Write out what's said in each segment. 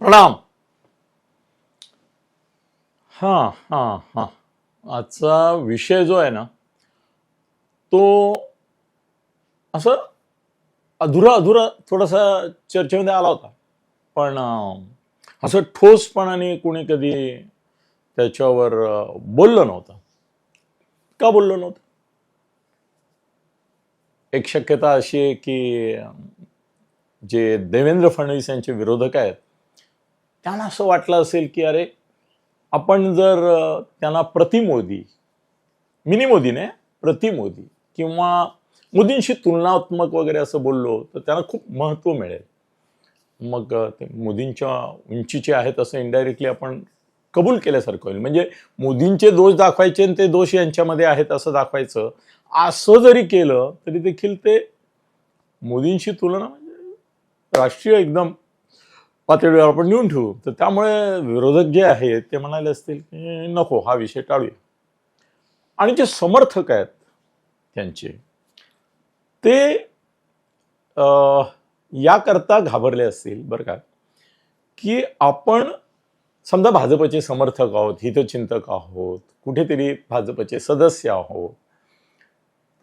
प्रणाम. हां हां हां. आजचा विषय जो आहे ना तो असं अधुरा अधुरा थोडासा चर्चेमध्ये आला होता. पण असं ठोसपणाने कोणी कधी त्याच्यावर बोललं नव्हतं. का बोललं नव्हतं? एक शक्यता अशी आहे की जे देवेंद्र फडणवीस यांचे विरोधक आहेत त्यांना असं वाटलं असेल की अरे आपण जर त्यांना प्रति मोदी मिनी मोदी नाही प्रति मोदी किंवा मोदींशी तुलनात्मक वगैरे असं बोललो तर त्यांना खूप महत्त्व मिळेल. मग ते मोदींच्या उंचीचे आहेत असं इनडायरेक्टली आपण कबूल केल्यासारखं होईल. म्हणजे मोदींचे दोष दाखवायचे आणि ते दोष यांच्यामध्ये आहेत असं दाखवायचं. असं जरी केलं तरी देखील ते मोदींशी तुलना म्हणजे राष्ट्रीय एकदम पातळीवर आपण नेऊन ठेवू. तर त्यामुळे विरोधक जे आहेत ते म्हणाले असतील की नको हा विषय टाळूया. आणि जे समर्थक आहेत त्यांचे ते याकरता घाबरले असतील बरं का की आपण समजा भाजपचे समर्थक आहोत हितचिंतक आहोत कुठेतरी भाजपचे सदस्य आहोत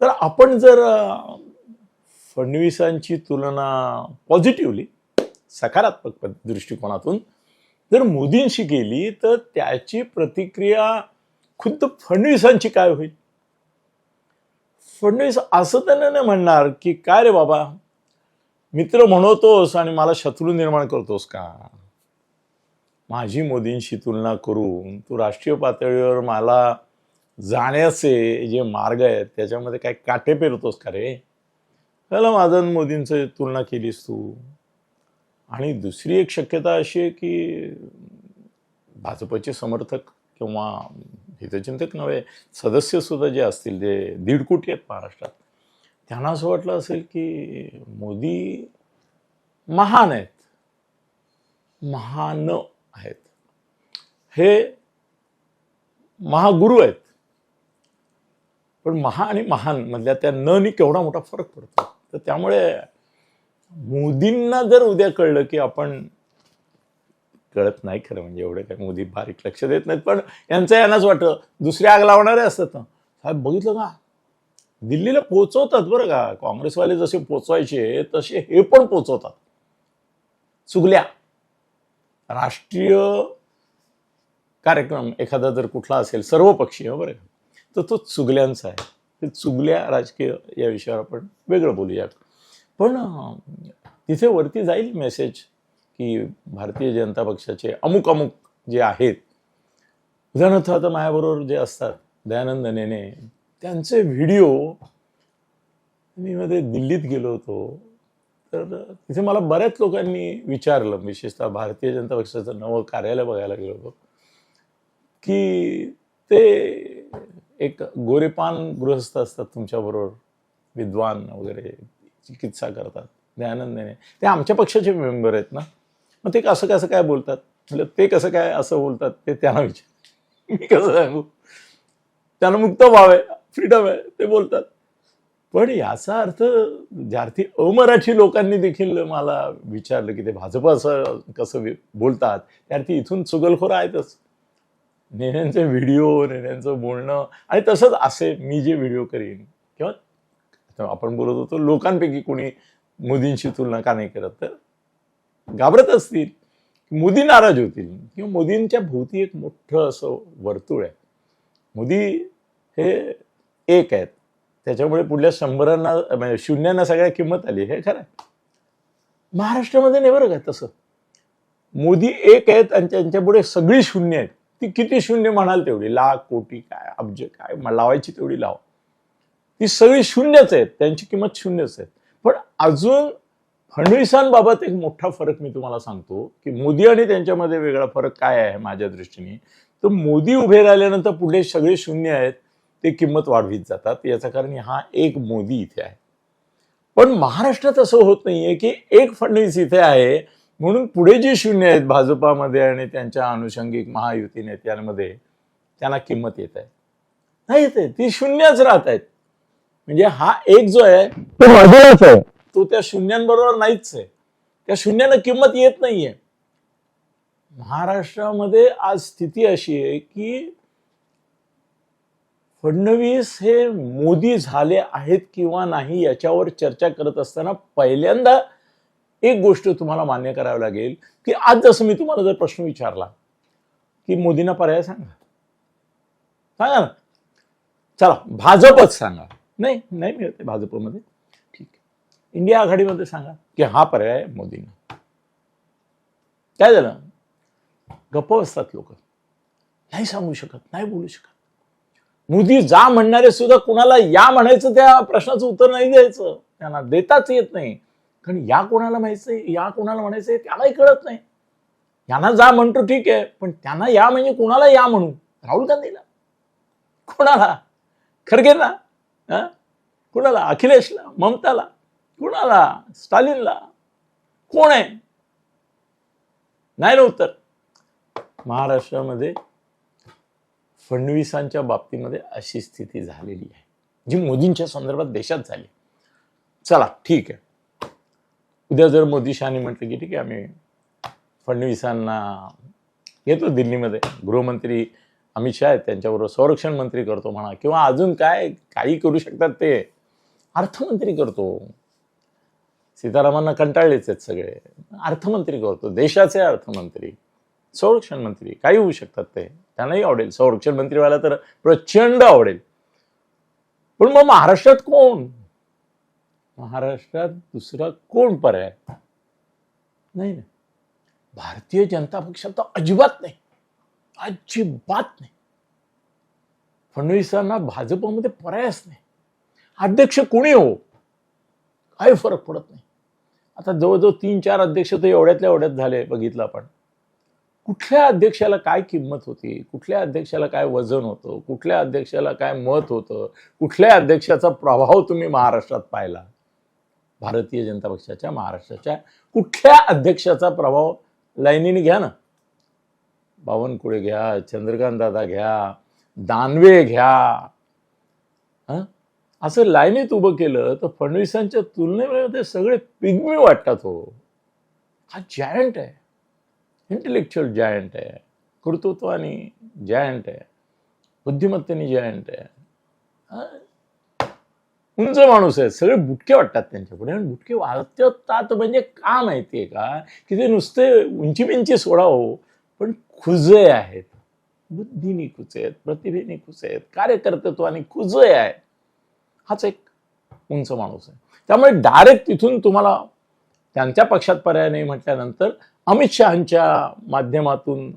तर आपण जर फडणवीसांची तुलना पॉझिटिव्हली सकारात्मक दृष्टिकोनातून जर मोदींशी गेली तर त्याची प्रतिक्रिया खुद्द फडणवीसांची काय होईल? फडणवीस असं त्यांना नाही म्हणणार की काय रे बाबा मित्र म्हणवतोस आणि मला शत्रू निर्माण करतोस का? माझी मोदींशी तुलना करून तू राष्ट्रीय पातळीवर मला जाण्याचे जे मार्ग आहेत त्याच्यामध्ये काय काटे पेरतोस का रे? चला माझं मोदींचं तुलना केलीस तू. आणि दुसरी एक शक्यता अशी आहे की भाजपचे समर्थक किंवा हितचिंतक नव्हे सदस्य सुद्धा जे असतील जे दीड कोटी आहेत महाराष्ट्रात त्यांना असं वाटलं असेल की मोदी महान आहेत. महान आहेत. हे महागुरु आहेत. पण महा आणि महान मधल्या त्या न नी केवढा मोठा फरक पडतो. तर त्यामुळे मोदींना जर उद्या कळलं की आपण कळत नाही खरं म्हणजे एवढं काय मोदी बारीक लक्ष देत नाहीत पण यांचं यांनाच वाटतं दुसरे आग लावणारे असतात ना. साहेब बघितलं का? दिल्लीला पोचवतात बरं का. काँग्रेसवाले जसे पोचवायचे तसे हे पण पोचवतात चुगल्या राष्ट्रीय कार्यक्रम एखादा जर कुठला असेल सर्वपक्षीय बरं का तर तो चुगल्यांचा आहे. ते चुगल्या राजकीय या विषयावर आपण वेगळं बोलूया पण तिथे वरती जाईल मेसेज की भारतीय जनता पक्षाचे अमुक अमुक जे आहेत उदाहरणार्थ आता माझ्याबरोबर जे असतात दयानंद नेने त्यांचे व्हिडिओ मी मध्ये दिल्लीत गेलो होतो. तर तिथे मला बऱ्याच लोकांनी विचारलं विशेषतः भारतीय जनता पक्षाचं नवं कार्यालय बघायला गेलो होतो की ते एक गोरेपान गृहस्थ असतात तुमच्याबरोबर विद्वान वगैरे. चिकित्सा करतात दयानंदने ते आमच्या पक्षाचे मेंबर आहेत ना. मग ते कसं कसं काय बोलतात? म्हणजे ते कसं काय असं बोलतात? ते त्यांना विचार. मी कसं सांगू? त्यांना मुक्त भाव आहे फ्रीडम आहे ते बोलतात. पण याचा अर्थ ज्यार्थी अमराठी लोकांनी देखील मला विचारलं की ते भाजप असं कसं बोलतात त्यार्थी इथून चुगलखोर आहेतच. नेण्यांचे व्हिडिओ नेण्यांचं बोलणं आणि तसंच असे मी जे व्हिडिओ करीन किंवा आपण बोलत होतो लोकांपैकी कोणी मोदींशी तुलना का नाही करत? तर घाबरत असतील मोदी नाराज होतील. किंवा मोदींच्या भोवती एक मोठं असं वर्तुळ आहे. मोदी हे एक आहेत. त्याच्यामुळे पुढल्या शंभरांना म्हणजे शून्यांना सगळ्या किंमत आली. हे खरं आहे. महाराष्ट्रामध्ये नाही बरं का तसं. मोदी एक आहेत आणि त्यांच्यापुढे सगळी शून्य आहेत. ती किती शून्य म्हणाल तेवढी. लाख कोटी काय अब्ज काय लावायची तेवढी लावा. ती सगळी शून्यच आहेत. त्यांची किंमत शून्यच आहे पण अजून फडणवीसांबाबत एक मोठा फरक मी तुम्हाला सांगतो की मोदी आणि त्यांच्यामध्ये वेगळा फरक काय आहे माझ्या दृष्टीने? तर मोदी उभे राहिल्यानंतर पुढे सगळे शून्य आहेत ते किंमत वाढवीत जातात. याचं कारण हा एक मोदी इथे आहे. पण महाराष्ट्रात असं होत नाहीये की एक फडणवीस इथे आहे म्हणून पुढे जे शून्य आहेत भाजपामध्ये आणि त्यांच्या अनुषंगिक महायुती नेत्यांमध्ये त्यांना किंमत येत आहे. नाही येते ती शून्यच राहत आहेत. म्हणजे हा एक जो आहे तो मधुरच आहे. तो त्या शून्यांबरोबर नाहीच आहे. त्या शून्यानं किंमत येत नाहीये. महाराष्ट्रामध्ये आज स्थिती अशी आहे की फडणवीस हे मोदी झाले आहेत किंवा नाही याच्यावर चर्चा करत असताना पहिल्यांदा एक गोष्ट तुम्हाला मान्य करावी लागेल की आज जसं मी तुम्हाला जर प्रश्न विचारला की मोदींना पर्याय सांगा. सांगा ना. चला भाजपच सांगा. नाही नाही मिळते भाजपमध्ये. ठीक इंडिया आघाडीमध्ये सांगा. की हा पर्याय मोदींना. काय झालं? गप्प बसतात लोक. नाही सांगू शकत नाही बोलू शकत. मोदी जा म्हणणारे सुद्धा कुणाला या म्हणायचं त्या प्रश्नाचं उत्तर नाही द्यायचं. त्यांना देताच येत नाही. कारण या कोणाला माहिती या कोणाला म्हणायचंय त्यालाही कळत नाही. यांना जा म्हणतो ठीक आहे पण त्यांना या म्हणजे कुणाला या म्हणू? राहुल गांधीला. कोणाला? खरगेंना कुणाला? अखिलेशला ममताला? कुणाला? स्टालिनला? कोण आहे? नाही ना उत्तर. महाराष्ट्रामध्ये फडणवीसांच्या बाबतीमध्ये अशी स्थिती झालेली आहे जी मोदींच्या संदर्भात देशात झाली. चला ठीक आहे. उद्या जर मोदी शहानी म्हटलं की ठीक आहे आम्ही फडणवीसांना येतो दिल्लीमध्ये. गृहमंत्री अमित शहा आहेत त्यांच्याबरोबर संरक्षण मंत्री करतो म्हणा किंवा अजून काय काही करू शकतात ते. अर्थमंत्री करतो. सीतारामांना कंटाळलेच आहेत सगळे. अर्थमंत्री करतो. देशाचे अर्थमंत्री संरक्षण मंत्री काही होऊ शकतात ते. त्यांनाही आवडेल. संरक्षण मंत्री व्हायला तर प्रचंड आवडेल. पण मग महाराष्ट्रात कोण? महाराष्ट्रात दुसरा कोण पर्याय? नाही ना. भारतीय जनता पक्षात तर अजिबात नाही. अजिबात नाही. फडणवीसांना भाजपमध्ये पर्यायच नाही. अध्यक्ष कोणी हो? काही फरक पडत नाही. आता जवळजवळ तीन चार अध्यक्ष तर एवढ्यातल्या एवढ्यात झाले बघितलं आपण. कुठल्या अध्यक्षाला काय किंमत होती? कुठल्या अध्यक्षाला काय वजन होतं? कुठल्या अध्यक्षाला काय मत होतं? कुठल्या अध्यक्षाचा प्रभाव तुम्ही महाराष्ट्रात पाहिला? भारतीय जनता पक्षाच्या महाराष्ट्राच्या कुठल्या अध्यक्षाचा प्रभाव लाईनीने घ्या ना. बावनकुळे घ्या चंद्रकांत दादा घ्या दानवे घ्या. असं लाईनीत उभं केलं तर फडणवीसांच्या तुलनेमध्ये ते सगळे पिग्मी वाटतात हो. हा जायंट आहे. इंटेलेक्च्युअल जायंट आहे. कर्तृत्वाने जायंट आहे. बुद्धिमत्तेने जायंट आहे. हा? उंच माणूस आहे. सगळे बुटके वाटतात त्यांच्यापुढे आणि बुटके वाटतात म्हणजे का माहितीये का? की ते नुसते उंची बिंची सोडा हो. पण खुजे आहेत. बुद्धीने खुचे आहेत प्रतिभेने खुचे आहेत कार्यकर्तृत्वाने खुजे आहेत. हाच एक उंच माणूस आहे. त्यामुळे डायरेक्ट तिथून तुम्हाला त्यांच्या पक्षात पर्याय नाही म्हटल्यानंतर अमित शहाच्या माध्यमातून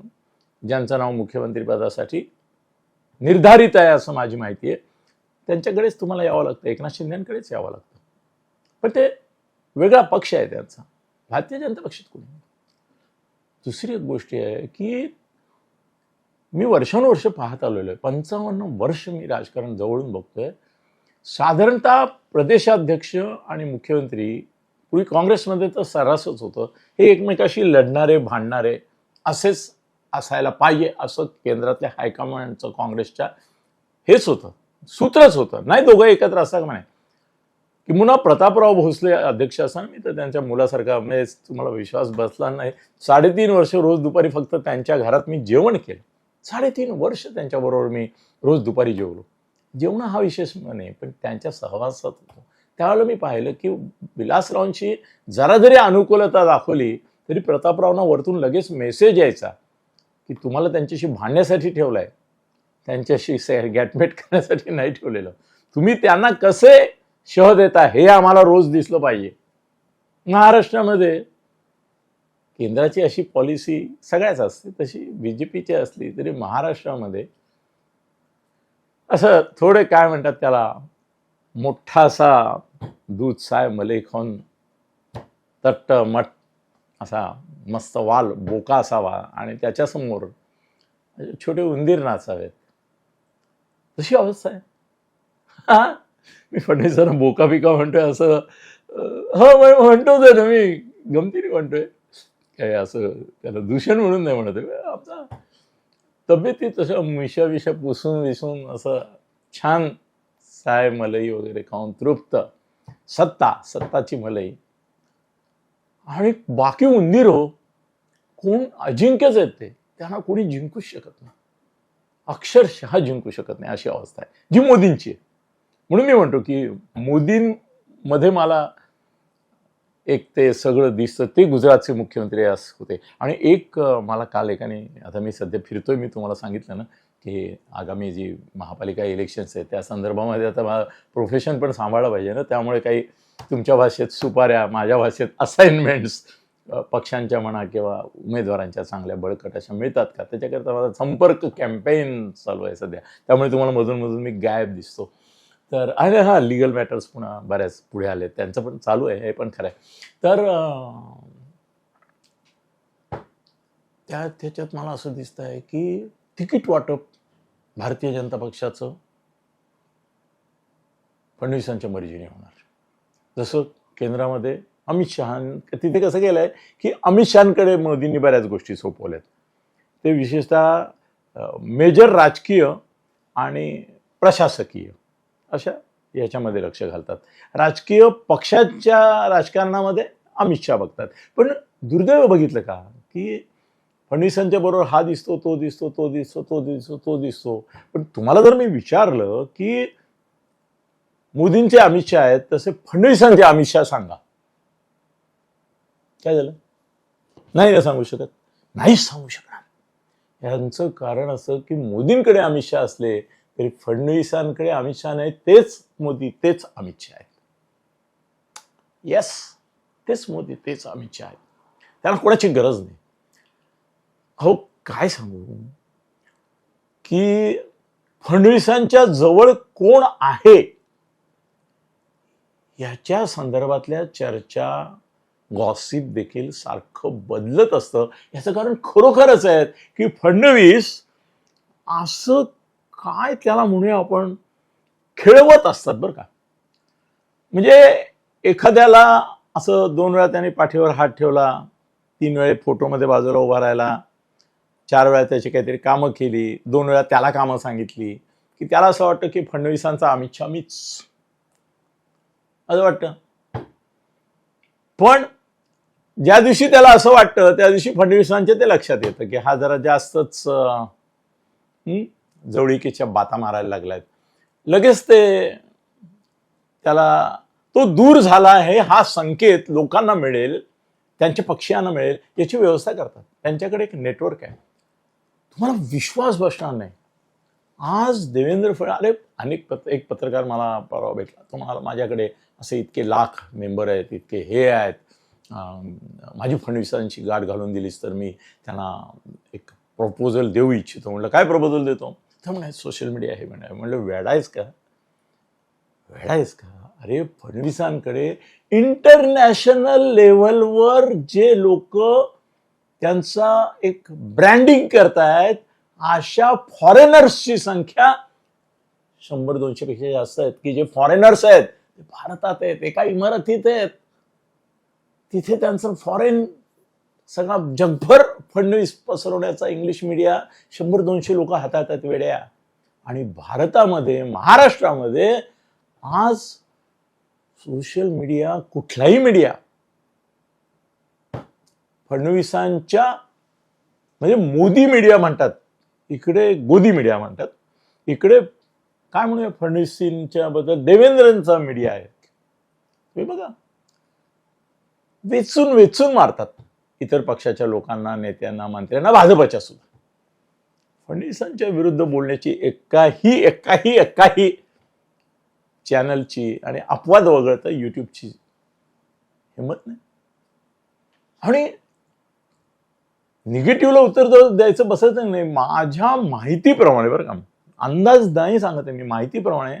ज्यांचं नाव मुख्यमंत्रीपदासाठी निर्धारित आहे असं माझी माहिती आहे त्यांच्याकडेच तुम्हाला यावं लागतं. एकनाथ शिंदेकडेच यावं लागतं. पण ते वेगळा पक्ष आहे त्यांचा. भारतीय जनता पक्षात कोणी नाही. दुसरी एक गोष्ट आहे की मी वर्षानुवर्ष पाहत आलेलो आहे. पंचावन्न वर्ष मी राजकारण जवळून बघतोय. साधारणतः प्रदेशाध्यक्ष आणि मुख्यमंत्री पूर्वी काँग्रेसमध्ये तर सर्रासच होतं. हे एकमेकाशी लढणारे भांडणारे असेच असायला पाहिजे असं केंद्रातल्या हायकमांडचं काँग्रेसच्या हेच होतं. सूत्रच होतं. नाही दोघं एकत्र असा म्हणे. की प्रतापराव भोसले अध्यक्ष असाल मी तर त्यांच्या मुलासारखा म्हणजे तुम्हाला विश्वास बसला नाही. साडेतीन वर्ष रोज दुपारी फक्त त्यांच्या घरात मी जेवण केलं. साडेतीन वर्ष त्यांच्याबरोबर मी रोज दुपारी जेवलो. जेवण हा विशेष नाही पण त्यांच्या सहवासात होतो. त्यावेळेला मी पाहिलं की विलासरावांची जरा जरी अनुकूलता दाखवली तरी प्रतापरावना वरतून लगेच मेसेज यायचा की तुम्हाला त्यांच्याशी भांडण्यासाठी ठेवलाय. त्यांच्याशी से गॅटमेट करण्यासाठी नाही ठेवलेलं. तुम्ही त्यांना कसे शह देता हे आम्हाला रोज दिसलं पाहिजे. महाराष्ट्रामध्ये केंद्राची अशी पॉलिसी सगळ्याच असते तशी बी जे पीची असली तरी महाराष्ट्रामध्ये असं थोडे काय म्हणतात त्याला मोठासा दूध साय मलेखन तट्ट मट असा मस्त वाल बोका असावा आणि त्याच्यासमोर छोटे उंदीर नाचावेत. तशी अवस्था आहे. हा मी फडणवीसांना बोका बिका म्हणतोय असं अं, हो म्हण- म्हणतोच आहे ना मी गमतीने म्हणतोय. काय असं त्याला दूषण म्हणून नाही म्हणत आहे. आमचा तब्येती तसं मिशा विषा पुसून विसून असं छान साय मलई वगैरे खाऊन तृप्त. सत्ता सत्ताची मलई. आणि बाकी उंदीर हो. कोण अजिंक्यच आहेत ते. त्यांना कोणी जिंकूच शकत नाही. अक्षरशः जिंकू शकत नाही अशी अवस्था आहे. जी मोदींची आहे. म्हणून मी म्हणतो की मोदींमध्ये मला एक ते सगळं दिसतं. ते गुजरातचे मुख्यमंत्री असं होते. आणि एक मला काल एकाने आता मी सध्या फिरतोय मी तुम्हाला सांगितलं ना की आगामी जी महापालिका इलेक्शन्स आहेत त्या संदर्भामध्ये आता मला प्रोफेशन पण सांभाळलं पाहिजे ना. त्यामुळे काही तुमच्या भाषेत सुपाऱ्या माझ्या भाषेत असाइनमेंट्स पक्षांच्या म्हणा किंवा उमेदवारांच्या चांगल्या बळकट अशा मिळतात का? त्याच्याकरता माझा संपर्क कॅम्पेन चालू आहे सध्या. त्यामुळे तुम्हाला मधून मधून मी गायब दिसतो. तर आणि हा लिगल मॅटर्स पुन्हा बऱ्याच पुढे आले. त्यांचं पण चालू आहे हे पण खरं आहे. तर त्या त्याच्यात मला असं दिसतं आहे की तिकीट वाटप भारतीय जनता पक्षाचं फडणवीसांच्या मर्जीने होणार. जसं केंद्रामध्ये अमित शहा तिथे कसं केलं आहे की अमित शहाकडे मोदींनी बऱ्याच गोष्टी सोपवल्यात. ते विशेषतः मेजर राजकीय आणि प्रशासकीय. अशा याच्यामध्ये लक्ष घालतात. राजकीय पक्षाच्या राजकारणामध्ये अमित शहा बघतात. पण दुर्दैव बघितलं का? की फडणवीसांच्या बरोबर हा दिसतो तो दिसतो तो दिसतो तो दिसतो तो दिसतो. पण तुम्हाला जर मी विचारलं की मोदींचे अमित शहा आहेत तसे फडणवीसांचे अमित शहा सांगा. काय झालं? नाही ना सांगू शकत. नाही सांगू शकणार. यांचं कारण असं की मोदींकडे अमित शहा असले तरी फडणवीसांकडे अमित शहा नाही तेच मोदी तेच अमित शहा आहेत. येस तेच मोदी तेच अमित शहा आहेत. त्यांना कोणाची गरज नाही. अहो काय सांगू? की फडणवीसांच्या जवळ कोण आहे? याच्या संदर्भातल्या चर्चा गॉसिप देखील सारखं बदलत असतं. याचं कारण खरोखरच आहे की फडणवीस असं काय त्याला म्हणूया आपण खेळवत असतात बरं का. म्हणजे एखाद्याला असं दोन वेळा त्याने पाठीवर हात ठेवला तीन वेळे फोटोमध्ये बाजूला उभा राहिला चार वेळा त्याची काहीतरी कामं केली दोन वेळा त्याला कामं सांगितली की त्याला असं वाटतं की फडणवीसांचा अमित शहा मीच असं वाटतं. पण ज्या दिवशी त्याला असं वाटतं त्या दिवशी फडणवीसांच्या ते लक्षात येतं की हा जरा जास्तच जवळीकीच्या बाता मारायला लागल्यात. लगेच ते त्याला तो दूर झाला आहे हा संकेत लोकांना मिळेल त्यांच्या पक्षीयांना मिळेल याची व्यवस्था करतात. त्यांच्याकडे एक नेटवर्क आहे. तुम्हाला विश्वास बसणार नाही. आज देवेंद्र फड अरे अनेक पत एक पत्रकार मला परवा भेटला. तो माझ्याकडे असे इतके लाख मेंबर आहेत इतके हे आहेत. माझी फडणवीसांची गाठ घालून दिलीस तर मी त्यांना एक प्रपोजल देऊ इच्छितो. म्हटलं काय प्रपोजल देतो? तर म्हणे सोशल मीडिया हे म्हणा. म्हणलं वेडायच का? वेडायच का? अरे फडणवीसांकडे इंटरनॅशनल लेवलवर जे लोक त्यांचा एक ब्रँडिंग करतायत अशा फॉरेनर्सची संख्या शंभर दोनशे पेक्षा जास्त आहेत. की जे फॉरेनर्स आहेत ते भारतात आहेत एका इमारतीत आहेत. तिथे त्यांचं फॉरेन सगळा जगभर फडणवीस पसरवण्याचा इंग्लिश मीडिया शंभर दोनशे लोक हाताळतात वेड्या. आणि भारतामध्ये महाराष्ट्रामध्ये आज सोशल मीडिया कुठलाही मीडिया फडणवीसांच्या म्हणजे मोदी मीडिया म्हणतात इकडे गोदी मीडिया म्हणतात इकडे काय म्हणूया फडणवीसांच्या बद्दल देवेंद्रांचा मीडिया आहे. हे बघा. वेचून वेचून मारतात. इतर पक्षाच्या लोकांना नेत्यांना मंत्र्यांना भाजपच्या सुद्धा. फडणवीसांच्या विरुद्ध बोलण्याची एकाही एकाही एकाही चॅनलची आणि अपवाद वगळता युट्यूबची हिंमत नाही. आणि निगेटिव्हला उत्तर द्यायचं बसायचं नाही माझ्या माहितीप्रमाणे बरं का अंदाज नाही सांगत आहे मी माहितीप्रमाणे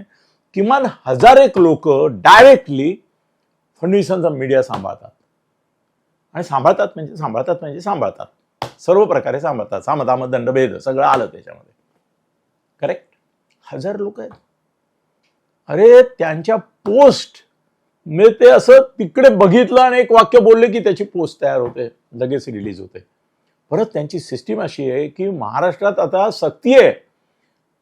किमान हजार एक लोक डायरेक्टली फडणवीसांचा मीडिया सांभाळतात. आणि सांभाळतात म्हणजे सांभाळतात म्हणजे सांभाळतात. सर्व प्रकारे सांभाळतात. सामदामत दंडभेद सगळं आलं त्याच्यामध्ये. करेक्ट हजार लोक आहेत. अरे त्यांच्या पोस्ट मी ते असं तिकडे बघितलं आणि एक वाक्य बोलले की त्याची पोस्ट तयार होते. लगेच रिलीज होते. परत त्यांची सिस्टीम अशी आहे की महाराष्ट्रात आता सक्ती आहे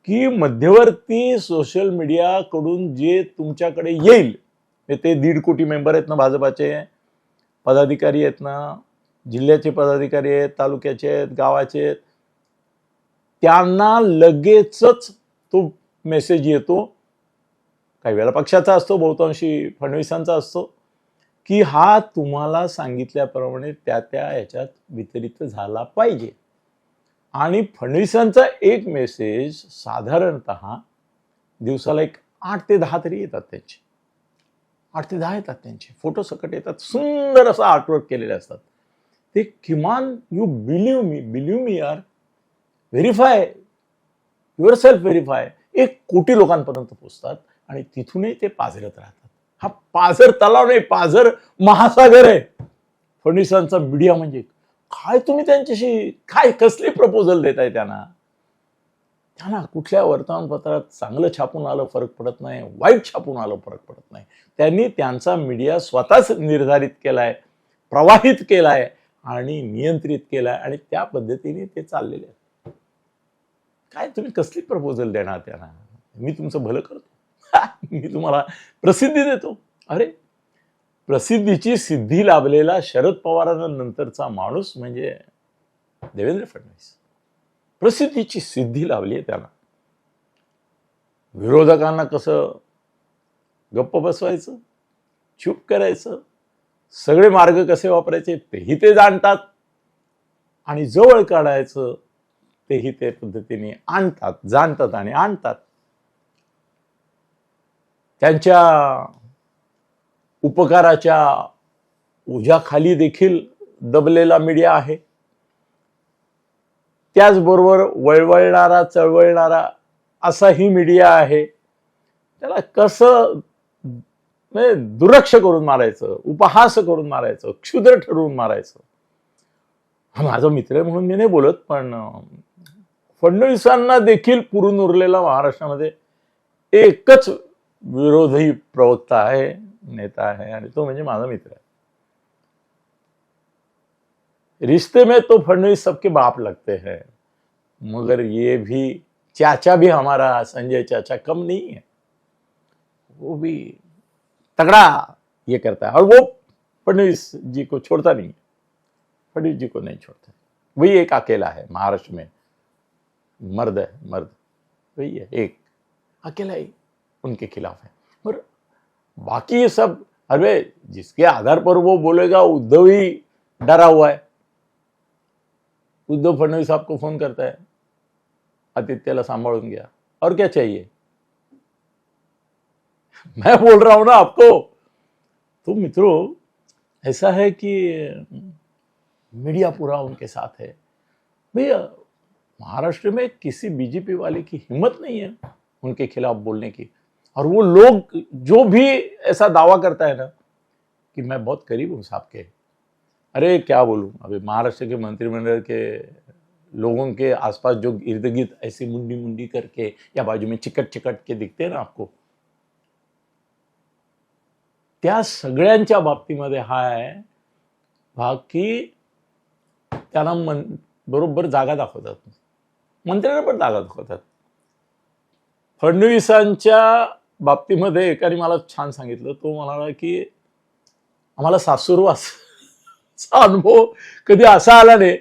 की मध्यवर्ती सोशल मीडियाकडून जे तुमच्याकडे येईल ते दीड कोटी मेंबर आहेत ना भाजपाचे पदाधिकारी आहेत ना जिल्ह्याचे पदाधिकारी आहेत तालुक्याचे आहेत गावाचे आहेत त्यांना लगेचच तो मेसेज येतो. काही वेळा पक्षाचा असतो बहुतांशी फडणवीसांचा असतो की हा तुम्हाला सांगितल्याप्रमाणे त्या त्या ह्याच्यात वितरित झाला पाहिजे. आणि फडणवीसांचा एक मेसेज साधारणत दिवसाला एक आठ ते दहा तरी येतात त्याचे. आठ ते दहा येतात त्यांचे. फोटो सकट येतात. सुंदर असं आर्टवर्क केलेले असतात. ते किमान you believe me believe me are verify yourself verify एक कोटी लोकांपर्यंत पोचतात आणि तिथूनही ते पाझरत राहतात. हा पाझर तलाव नाही पाझर महासागर आहे. फडणवीसांचा मीडिया म्हणजे काय? तुम्ही त्यांच्याशी काय कसली प्रपोजल देताय त्यांना? त्यांना कुठल्या वर्तमानपत्रात चांगलं छापून आलं फरक पडत नाही. वाईट छापून आलं फरक पडत नाही. त्यांनी त्यांचा मीडिया स्वतःच निर्धारित केलाय प्रवाहित केलाय आणि नियंत्रित केलाय आणि त्या पद्धतीने ते चाललेले आहेत. काय तुम्ही कसली प्रपोजल देणार त्यांना? मी तुमचं भलं करतो. मी तुम्हाला प्रसिद्धी देतो. अरे प्रसिद्धीची सिद्धी लाभलेला शरद पवारांनंतरचा माणूस म्हणजे देवेंद्र फडणवीस. प्रसिद्धीची सिद्धी लाभली आहे त्याला. विरोधकांना कसं गप्प बसवायचं चूप करायचं सगळे मार्ग कसे वापरायचे तेही ते जाणतात आणि जवळ काढायचं तेही ते पद्धतीने आणतात जाणतात आणि आणतात. त्यांच्या उपकाराच्या ओझ्याखाली देखील दबलेला मीडिया आहे. त्याचबरोबर वळवळणारा चळवळणारा असाही मीडिया आहे. त्याला कसं म्हणजे दुर्लक्ष करून मारायचं उपहास करून मारायचं क्षुद्र ठरवून मारायचं. माझा मित्र म्हणून मी नाही बोलत पण फडणवीसांना देखील पुरून उरलेला महाराष्ट्रामध्ये एकच विरोधी प्रवक्ता आहे नेता आहे आणि तो म्हणजे माझा मित्र आहे. रिश्ते में तो फडणवीस सबके बाप लगते हैं, मगर ये भी, चाचा भी हमारा, संजय चाचा कम नहीं है। वो भी तगड़ा ये करता है, और वो फडणवीस जी को छोड़ता नहीं है। फडणवीस जी को नहीं छोड़ता वही एक अकेला है, महाराष्ट्र में मर्द है, मर्द। वही है, एक अकेला ही उनके खिलाफ है। और बाकी ये सब, अरे जिसके आधार पर वो बोलेगा, उद्धव ही डरा हुआ है। उद्धव फडणवीस आपको फ़ोन करता है? आदित्यला सांभाळून गया और क्या चाहिए? मैं बोल रहा हूँ ना आपको। तो मित्रों, ऐसा है कि मीडिया पूरा उनके साथ है। भैया, महाराष्ट्र में किसी बीजेपी वाले की हिम्मत नहीं है उनके खिलाफ बोलने की। और वो लोग, जो भी ऐसा दावा करता है ना, कि मैं बहुत करीब हूँ साहब के अरे क्या बोलूँ? अभी महाराष्ट्र के मंत्रिमंडल के लोगों के आसपास जो इर्द गिर्द ऐसी मुंडी मुंडी करके या बाजू में चिकट चिकट के दिखते हैं ना आपको त्या सगळ्यांच्या बाबतीमध्ये हा आहे भाग की त्यांना मन बरोबर जागा दाखवतात. मंत्र्यांना पण जागा दाखवतात. फडणवीसांच्या बाबतीमध्ये एकाने मला छान सांगितलं तो म्हणाला की आम्हाला चा अनुभव कधी असा आला नाही.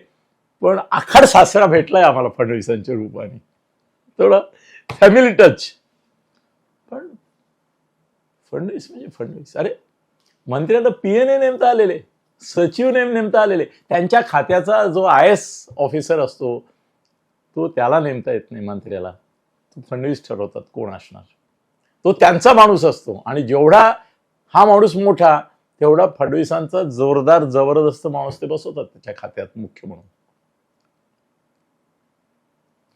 पण आखाड सासरा भेटलाय आम्हाला फडणवीसांच्या रूपाने. थोडं फॅमिली टच पण फडणवीस म्हणजे फडणवीस. अरे मंत्र्यांना ए नेमता आलेले सचिव नेम नेमता आलेले. त्यांच्या खात्याचा जो आय एस ऑफिसर असतो तो त्याला नेमता येत नाही मंत्र्याला. तो फडणवीस ठरवतात कोण असणार. तो त्यांचा माणूस असतो आणि जेवढा हा माणूस मोठा तेवढा फडणवीसांचा जोरदार जबरदस्त माणूस ते बसवतात त्याच्या खात्यात मुख्य म्हणून.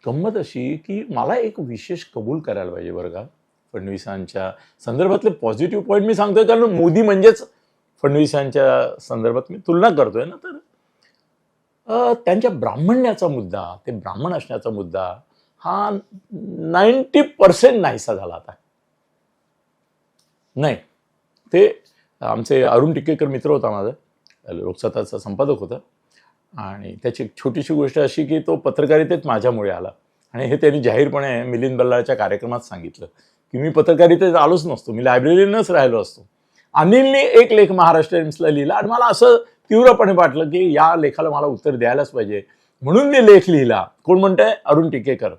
गंमत अशी की मला एक विशेष कबूल करायला पाहिजे बरं का फडणवीसांच्या संदर्भातले पॉझिटिव्ह पॉईंट मी सांगतोय कारण मोदी म्हणजेच फडणवीसांच्या संदर्भात मी तुलना करतोय ना तर. त्यांच्या ब्राह्मण्याचा मुद्दा ते ब्राह्मण असण्याचा मुद्दा हा नाईन्टी पर्सेंट नाहीसा झाला आता. नाही. ते आमचे अरुण टिकेकर मित्र होता माझा लोकसत्ताचा संपादक होता. आणि त्याची एक छोटीशी गोष्ट अशी की तो पत्रकारितेत माझ्यामुळे आला. आणि हे त्यांनी जाहीरपणे मिलिंद बल्लाळच्या कार्यक्रमात सांगितलं की मी पत्रकारितेत आलोच नसतो मी लायब्ररीनंच राहिलो असतो. अनिलने एक लेख महाराष्ट्र टाइम्सला लिहिला आणि मला असं तीव्रपणे वाटलं की या लेखाला मला उत्तर द्यायलाच पाहिजे. म्हणून मी लेख लिहिला. कोण म्हणतंय? अरुण टिकेकर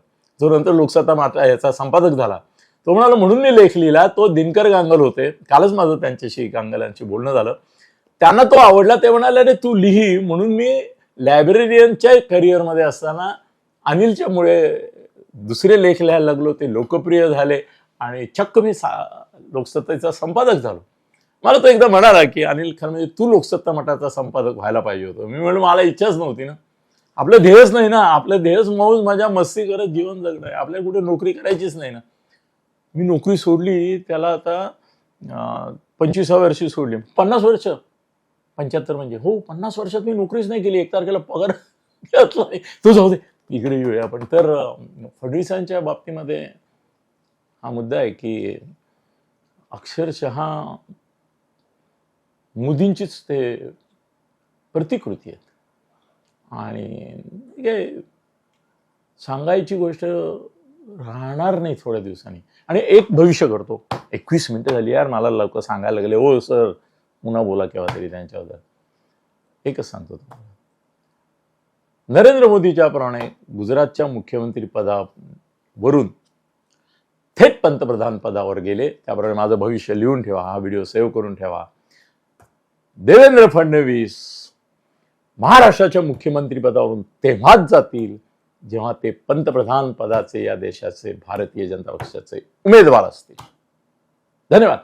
जो नंतर लोकसत्ता मात्र याचा संपादक झाला. तो म्हणाला म्हणून मी लेख लिहिला तो दिनकर गांगल होते. कालच माझं त्यांच्याशी गांगलांशी बोलणं झालं. त्यांना तो आवडला ते म्हणाले अरे तू लिही म्हणून मी लायब्ररियनच्या करिअरमध्ये असताना अनिलच्यामुळे दुसरे लेख लिहायला लागलो ते लोकप्रिय झाले आणि चक्क मी सा लोकसत्तेचा संपादक झालो. मला तो एकदा म्हणाला की अनिल खरं म्हणजे तू लोकसत्ता मठाचा संपादक व्हायला पाहिजे होतं. मी म्हणलं मला इच्छाच नव्हती ना. आपलं ध्येयच नाही ना. आपलं ध्येयच मौज माझ्या मस्ती करत जीवन जगणं आहे. आपल्याला कुठे नोकरी करायचीच नाही ना. मी नोकरी सोडली त्याला आता पंचवीसाव्या वर्षी सोडली. पन्नास वर्ष. पंच्याहत्तर म्हणजे. हो पन्नास वर्षात मी नोकरीच नाही केली. एक तारखेला पगार घेतला तो जाऊ दे. इकडे येऊया आपण. तर फडणवीसांच्या बाबतीमध्ये हा मुद्दा आहे की अक्षरशः मोदींचीच ते प्रतिकृती आहेत. आणि हे सांगायची गोष्ट राहणार नाही थोड्या दिवसांनी. आणि एक भविष्य करतो. एकवीस मिनिटं झाली यार मला लवकर सांगायला लागले. हो सर. पुन्हा बोला केव्हा तरी त्यांच्याबद्दल. एकच सांगतो तुम्हाला. नरेंद्र मोदीच्या प्रमाणे गुजरातच्या मुख्यमंत्री पदावरून थेट पंतप्रधान पदावर गेले. त्याप्रमाणे माझं भविष्य लिहून ठेवा. हा व्हिडिओ सेव्ह करून ठेवा. देवेंद्र फडणवीस महाराष्ट्राच्या मुख्यमंत्री पदावरून तेव्हाच जातील. जेव्हा ते पंतप्रधान पदाचे या देशाचे भारतीय जनता पक्षाचे उमेदवार असतील. धन्यवाद.